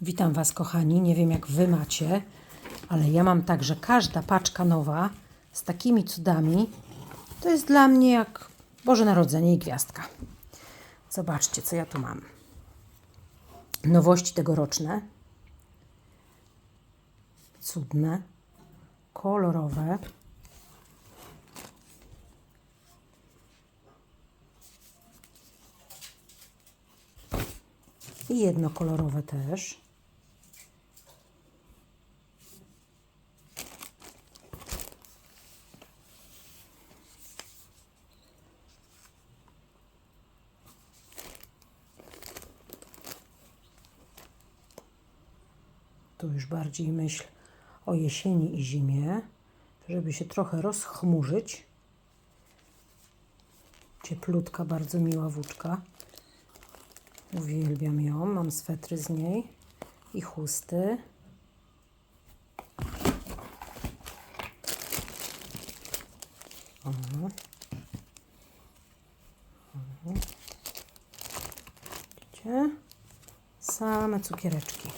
Witam Was, kochani. Nie wiem, jak Wy macie, ale ja mam tak, że każda paczka nowa z takimi cudami to jest dla mnie jak Boże Narodzenie i gwiazdka. Zobaczcie, co ja tu mam. Nowości tegoroczne. Cudne, kolorowe. I jednokolorowe też. Tu już bardziej myśl o jesieni i zimie, żeby się trochę rozchmurzyć. Cieplutka, bardzo miła włóczka. Uwielbiam ją. Mam swetry z niej i chusty. O. O. Widzicie? Same cukiereczki.